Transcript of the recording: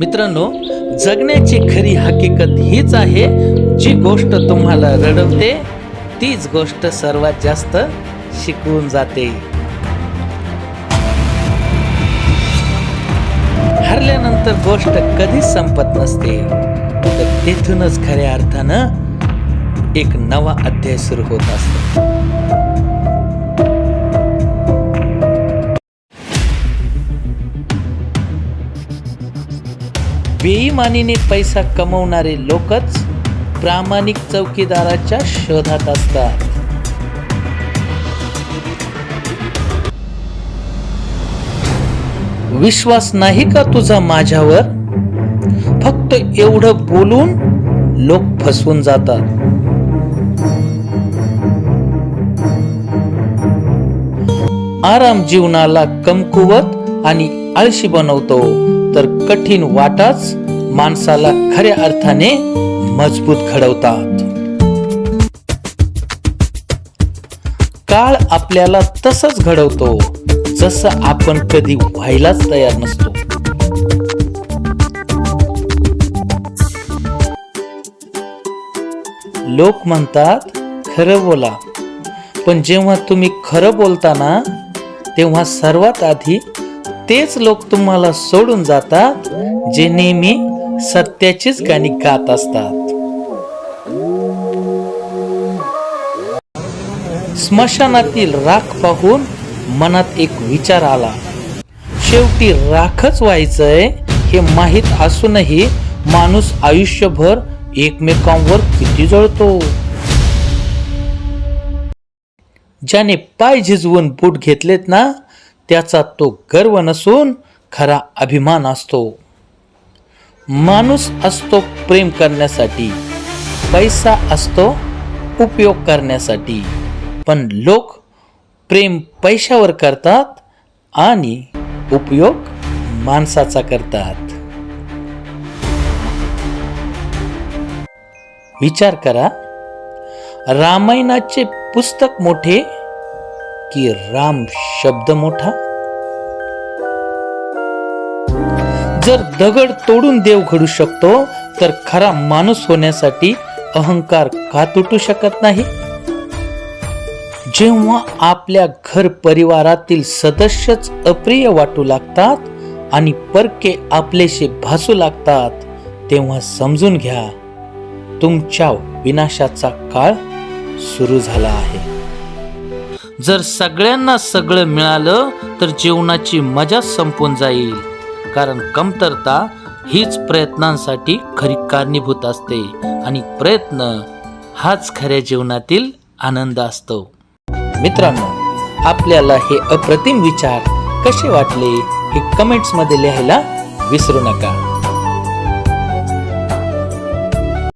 मित्रांनो जगण्याची खरी हकीकत हीच आहे जी गोष्ट तुम्हाला रडवते तीच गोष्ट सर्वात जास्त शिकवून जाते. हरल्यानंतर गोष्ट कधीच संपत नसते. तर तेथूनच खऱ्या अर्थानं एक नवा अध्याय सुरू होत असतो. बेईमानीने पैसा कमवणारे लोकच प्रामाणिक चौकीदाराच्या शोधात असतात. विश्वास नाही का तुझा माझ्यावर? फक्त एवढं बोलून लोक फसवून जातात. आराम जीवनाला कमकुवत आणि आळशी बनवतो. तर कठीण वाटाच माणसाला खऱ्या अर्थाने मजबूत घडवतात. काळ आपल्याला तसंच घडवतो जसं आपण कधी व्हायलाच तयार नसतो. लोक म्हणतात खरं बोला. पण जेव्हा तुम्ही खरं बोलताना तेव्हा सर्वात आधी तेच लोक तुम्हाला सोडून जातात जे नेहमी सत्याचीच गाणी गात असतात. स्मशानातील राख पाहून मनात एक विचार आला. शेवटी राखच व्हायचंय हे माहीत असूनही माणूस आयुष्यभर एकमेकांवर किती जळतो? ज्याने पाय झिजवून बूट घेतलेत ना त्याचा तो गर्व नसून खरा अभिमान असतो. माणूस असतो प्रेम करण्यासाठी पैसा असतो उपयोग करण्यासाठी. पण लोक प्रेम पैशावर करतात आणि उपयोग माणसाचा करतात. विचार करा रामायणाचे पुस्तक मोठे की राम शब्द मोठा? जर दगड तोडून देव घडू शकतो तर खरा माणूस होण्यासाठी अहंकार का तुटू शकत नाही? जेव्हा आपल्या घर परिवारातील सदस्यच अप्रिय वाटू लागतात आणि परके आपलेसे भासू लागतात तेव्हा समजून घ्या तुमच्या विनाशाचा काळ सुरू झाला आहे. जर सगळ्यांना सगळं मिळालं तर जीवनाची मजा संपून जाईल. कारण कमतरता हीच प्रयत्नांसाठी खरी कारणीभूत असते आणि प्रयत्न हाच खऱ्या जीवनातील आनंद असतो. मित्रांनो आपल्याला हे अप्रतिम विचार कसे वाटले हे कमेंट्समध्ये लिहायला विसरू नका.